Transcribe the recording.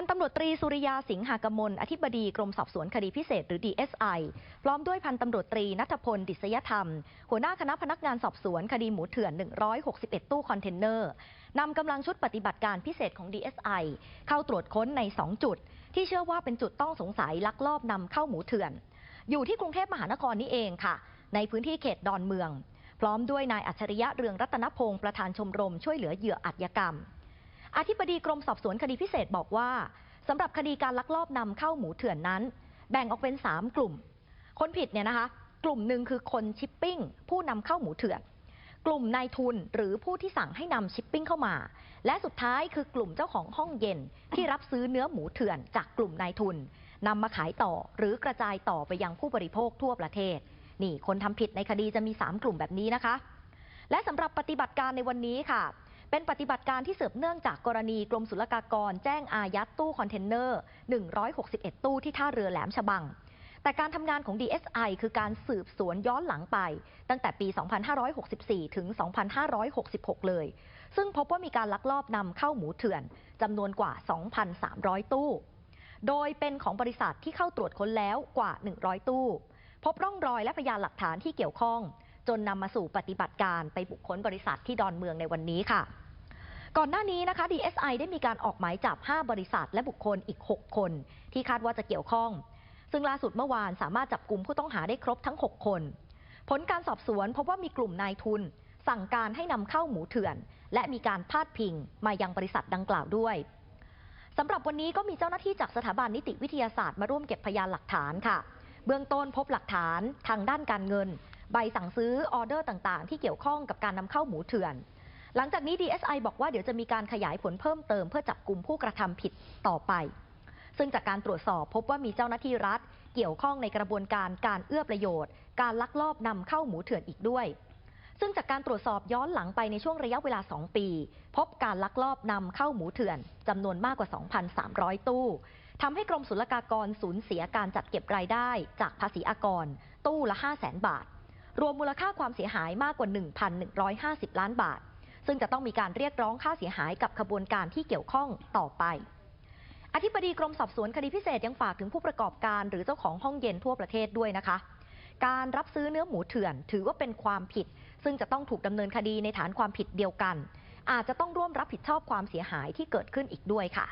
พันตำรวจตรีสุริยาสิงหากมล อธิบดีกรมสอบสวนคดีพิเศษหรือ DSI พร้อมด้วยพันตำรวจตรีนัทพล ดิษยธรรม หัวหน้าคณะพนักงานสอบสวนคดีหมูเถื่อน 161 ตู้คอนเทนเนอร์นำกำลังชุดปฏิบัติการพิเศษของ DSI เข้าตรวจค้นใน 2 จุด ที่เชื่อว่าเป็นจุดต้องสงสัยลักลอบนำเข้าหมูเถื่อน อยู่ที่กรุงเทพมหานครนี้เองค่ะ ในพื้นที่เขตดอนเมือง พร้อมด้วยนายอัจฉริยะเรืองรัตนพงศ์ประธานชมรมช่วยเหลือเหยื่ออาชญากรรม อธิบดีกรมสอบสวนคดีพิเศษบอกว่าสำหรับคดีการลักลอบนำเข้าหมูเถื่อนนั้น แบ่งออกเป็น 3 กลุ่ม คนผิดเนี่ยนะคะ กลุ่มหนึ่งคือคนชิปปิ้ง ผู้นำเข้าหมูเถื่อน กลุ่มนายทุนหรือผู้ที่สั่งให้นำชิปปิ้งเข้ามา และสุดท้ายคือกลุ่มเจ้าของห้องเย็นที่รับซื้อเนื้อหมูเถื่อน จากกลุ่มนายทุนนำมาขายต่อหรือกระจายต่อไปยังผู้บริโภคทั่วประเทศ นี่คนทำผิดในคดีจะมี 3 กลุ่มแบบนี้นะคะ และสำหรับปฏิบัติการในวันนี้ค่ะ เป็นปฏิบัติการที่สืบเนื่องจากกรณีกรมศุลกากร แจ้งอายัดตู้คอนเทนเนอร์ 161 ตู้ที่ท่าเรือแหลมฉบัง แต่การทำงานของ DSI คือการสืบสวนย้อนหลังไป ตั้งแต่ปี 2564 ถึง 2566 เลย ซึ่งพบว่ามีการลักลอบนำเข้าหมูเถื่อนจำนวนกว่า 2,300 ตู้ โดยเป็นของบริษัทที่เข้าตรวจค้นแล้วกว่า 100 ตู้ พบร่องรอยและพยานหลักฐานที่เกี่ยวข้อง จนนำมาสู่ปฏิบัติการไปบุคคลบริษัทที่ดอนเมืองในวันนี้ค่ะ ก่อนหน้านี้นะคะ DSI ได้มีการออกหมายจับ 5 บริษัท และบุคคลอีก 6 คน ที่คาดว่าจะเกี่ยวข้อง ซึ่งล่าสุดเมื่อวานสามารถจับกลุ่มผู้ต้องหาได้ครบทั้ง 6 คน ผลการสอบสวนพบว่ามีกลุ่มนายทุน สั่งการให้นำเข้าหมูเถื่อน และมีการพาดพิงมายังบริษัทดังกล่าวด้วยสำหรับวันนี้ก็มีเจ้าหน้าที่จากสถาบันนิติวิทยาศาสตร์มาร่วมเก็บพยานหลักฐานค่ะ เบื้องต้นพบหลักฐานทางด้านการเงิน ใบสั่งซื้อออเดอร์ต่างๆ ที่เกี่ยวข้องกับการนำเข้าหมูเถื่อน หลังจากนี้ DSI บอกว่าเดี๋ยวจะมีการขยายผลเพิ่มเติมเพื่อจับกลุ่มผู้กระทำผิดต่อไป ซึ่งจากการตรวจสอบพบว่ามีเจ้าหน้าที่รัฐ เกี่ยวข้องในกระบวนการการเอื้อประโยชน์ การลักลอบนำเข้าหมูเถื่อนอีกด้วยซึ่งจากการตรวจสอบย้อนหลังไปในช่วงระยะเวลา 2 ปี พบการลักลอบนำเข้าหมูเถื่อนจำนวนมากกว่า 2,300 ตู้ทำให้กรมศุลกากรสูญเสียการจัดเก็บรายได้จากภาษีอากร ตู้ละ 5 0 0 0 0 0 บาท รวมมูลค่าความเสียหายมากกว่า 1,150 ล้านบาท ซึ่งจะต้องมีการเรียกร้องค่าเสียหายกับขบวนการที่เกี่ยวข้องต่อไป อธิบดีกรมสอบสวนคดีพิเศษยังฝากถึงผู้ประกอบการหรือเจ้าของห้องเย็นทั่วประเทศด้วยนะคะ การรับซื้อเนื้อหมูเถื่อน ถือว่าเป็นความผิด ซึ่งจะต้องถูกดำเนินคดีในฐานความผิดเดียวกัน อาจจะต้องร่วมรับผิดชอบความเสียหายที่เกิดขึ้นอีกด้วยค่ะ